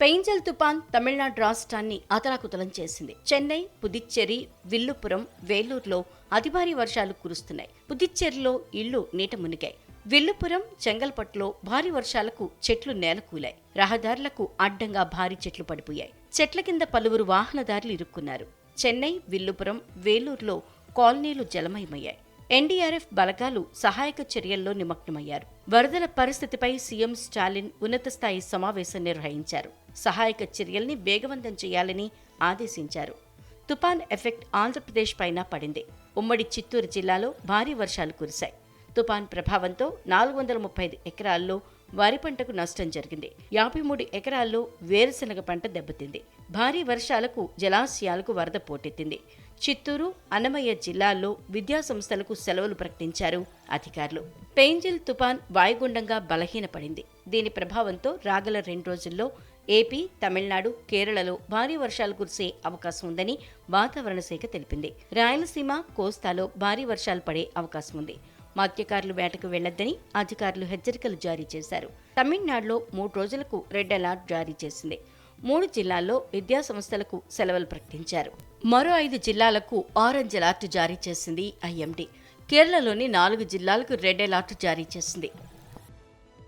పెయింజల్ తుపాన్ తమిళనాడు రాష్ట్రాన్ని అతలాకుతలం చేసింది. చెన్నై పుదుచ్చేరి విల్లుపురం వేలూరులో అతి భారీ వర్షాలు కురుస్తున్నాయి. పుదుచ్చేరిలో ఇళ్ళు నీట మునిగాయి. విల్లుపురం చెంగల్పట్టులో భారీ వర్షాలకు చెట్లు నేలకూలాయి. రహదారులకు అడ్డంగా భారీ చెట్లు పడిపోయాయి. చెట్ల కింద పలువురు వాహనదారులు ఇరుక్కున్నారు. చెన్నై విల్లుపురం వేలూరులో కాలనీలు జలమయమయ్యాయి. ఎన్డీఆర్ఎఫ్ బలగాలు సహాయక చర్యల్లో నిమగ్నమయ్యారు. వరదల పరిస్థితిపై సీఎం స్టాలిన్ ఉన్నత స్థాయి సమావేశం నిర్వహించారు. సహాయక చర్యల్ని వేగవంతం చేయాలని ఆదేశించారు. తుపాన్ ఎఫెక్ట్ ఆంధ్రప్రదేశ్ పైన పడింది. ఉమ్మడి చిత్తూరు జిల్లాలో భారీ వర్షాలు కురిశాయి. తుపాన్ ప్రభావంతో నాలుగు వందల ముప్పై ఐదు ఎకరాల్లో వరి పంటకు నష్టం జరిగింది. యాభై మూడు ఎకరాల్లో వేరుశనగ పంట దెబ్బతింది. భారీ వర్షాలకు జలాశయాలకు వరద పోటెత్తింది. చిత్తూరు అన్నమయ్య జిల్లాల్లో విద్యాసంస్థలకు సెలవులు ప్రకటించారు అధికారులు. పెయింజిల్ తుపాన్ వాయుగుండంగా బలహీనపడింది. దీని ప్రభావంతో రాగల రెండు రోజుల్లో ఏపీ తమిళనాడు కేరళలో భారీ వర్షాలు కురిసే అవకాశం ఉందని వాతావరణ శాఖ తెలిపింది. రాయలసీమ కోస్తాలో భారీ వర్షాలు పడే అవకాశం ఉంది. మత్స్యకారులు వేటకు వెళ్ళొద్దని అధికారులు హెచ్చరికలు జారీ చేశారు. తమిళనాడులో మూడు రోజులకు రెడ్ అలర్ట్ జారీ చేసింది. మూడు జిల్లాల్లో విద్యా సంస్థలకు సెలవులు ప్రకటించారు. మరో ఐదు జిల్లాలకు ఆరెంజ్ అలర్ట్ జారీ చేసింది ఐఎండీ. కేరళలోని నాలుగు జిల్లాలకు రెడ్ అలర్ట్ జారీ చేసింది.